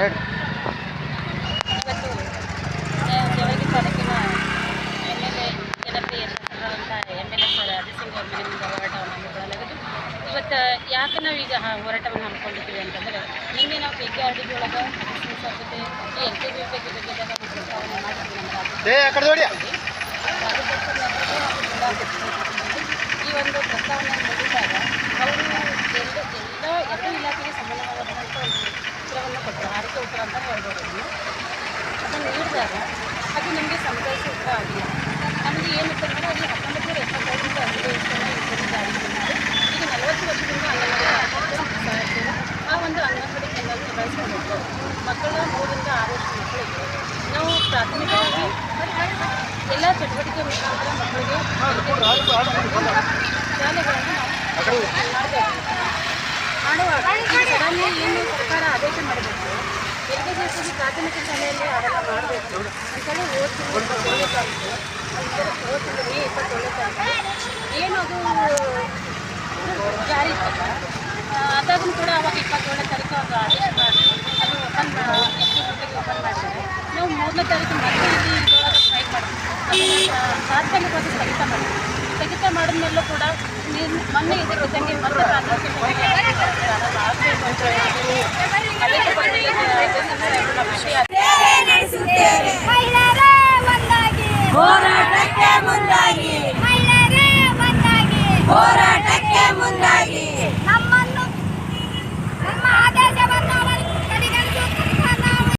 ಹೇಳಿ. ಇವತ್ತು ಸರ್ ಯಾಕೆ ನಾವು ಈಗ ಹೋರಾಟವನ್ನು ಹಮ್ಮಿಕೊಂಡಿದ್ದೀವಿ ಅಂತಂದರೆ ನಿನ್ನೆ ನಾವು ಕೆ ಕೆ ಆರ್ ಡಿ ಒಳಗೆ ಅವ್ರ ಜೊತೆ ಈ ಕೆ ಬಗ್ಗೆ ಬಗ್ಗೆ ಈ ಒಂದು ಪ್ರಸ್ತಾವನೆ ಬಂದಿದ್ದಾಗ ಅವರು ಎಲ್ಲ ಎಲ್ಲ ಎರಡು ಇಲಾಖೆಗೆ ಸಂಬಂಧವಾದಂಥ ಒಂದು ಆರೋಗ್ಯ ಉತ್ತರ ಅಂತ ಹೇಳ್ಬೋದು ಅದನ್ನು ನೀಡಿದಾಗ ಅದು ನಮಗೆ ಸಮುದಾಯಕ್ಕೆ ಉತ್ತರ ಆಗಿಲ್ಲ ನಮಗೆ ಏನಿತ್ತಂದ್ರೆ ಅಲ್ಲಿ ಹತ್ತೊಂಬತ್ತು ನೂರ ಎಪ್ಪತ್ತೈದರಿಂದ ಅಧಿವೇಶನ ಜಾರಿಗೆ ಬಂದಿದೆ ಈಗ ನಲವತ್ತು ವರ್ಷದಿಂದ ಅಂಗನವಾಡಿ ಆ ಒಂದು ಅಂಗನವಾಡಿ ಕೇಂದ್ರವನ್ನು ಬಳಸಿಕೊಂಡು ಮಕ್ಕಳ ಮೂರರಿಂದ ಆರು ವರ್ಷ ಮಕ್ಕಳಿಗೆ ನಾವು ಪ್ರಾಥಮಿಕವಾಗಿ ಎಲ್ಲ ಚಟುವಟಿಕೆ ಮುಖಾಂತರ ಮಕ್ಕಳಿಗೆ ಶಾಲೆಗಳನ್ನು ನಾವು ಸಡನ್ಲಿ ಏನು ಸರ್ಕಾರ ಆದೇಶ ಮಾಡಬೇಕು. ಎಲ್ ಕೆ ಜಿ ಪ್ರಾಥಮಿಕ ಶಾಲೆಯಲ್ಲಿ ಅವೆಲ್ಲ ಮಾಡಬೇಕು. ಅಂತೇಳಿ ಓದ್ತಿದ್ದು ತಾರೀಕು ಓದ್ತಿದ್ದು ಮೇ ಇಪ್ಪತ್ತೇಳನೇ ತಾರೀಕು ಏನು ಅದು ಜಾರಿ ಇತ್ತಲ್ಲ ಅದಾದ್ರೂ ಕೂಡ ಅವಾಗ ಇಪ್ಪತ್ತೇಳನೇ ತಾರೀಕು ಅದು ಆದೇಶ ಮಾಡಿ ಅದು ಓಪನ್ ಮಾಡಿ ಓಪನ್ ಮಾಡಿದ್ದಾರೆ. ನಾವು ಮೂರನೇ ತಾರೀಕು ಮತ್ತೆ ಇಲ್ಲಿ ಇದ್ರೊಳಗೆ ಸ್ಟ್ರೈಕ್ ಅದನ್ನು ತಾತ್ಕಾಲಿಕವಾಗಿ ಸ್ಥಗಿತ ಮಾಡಿದ್ವಿ ಸ್ಥಗಿತ ಮಾಡಿದ್ಮೇಲೂ ಕೂಡ ನೀನು ಮೊನ್ನೆ ಇದಕ್ಕಿದ್ದಂಗೆ ಮತ್ತೆ ಪ್ರಾಥಮಿಕ ಶಾಲೆಗೆ ಹೋರಾಟಕ್ಕೆ ಮುಂದಾಗಿ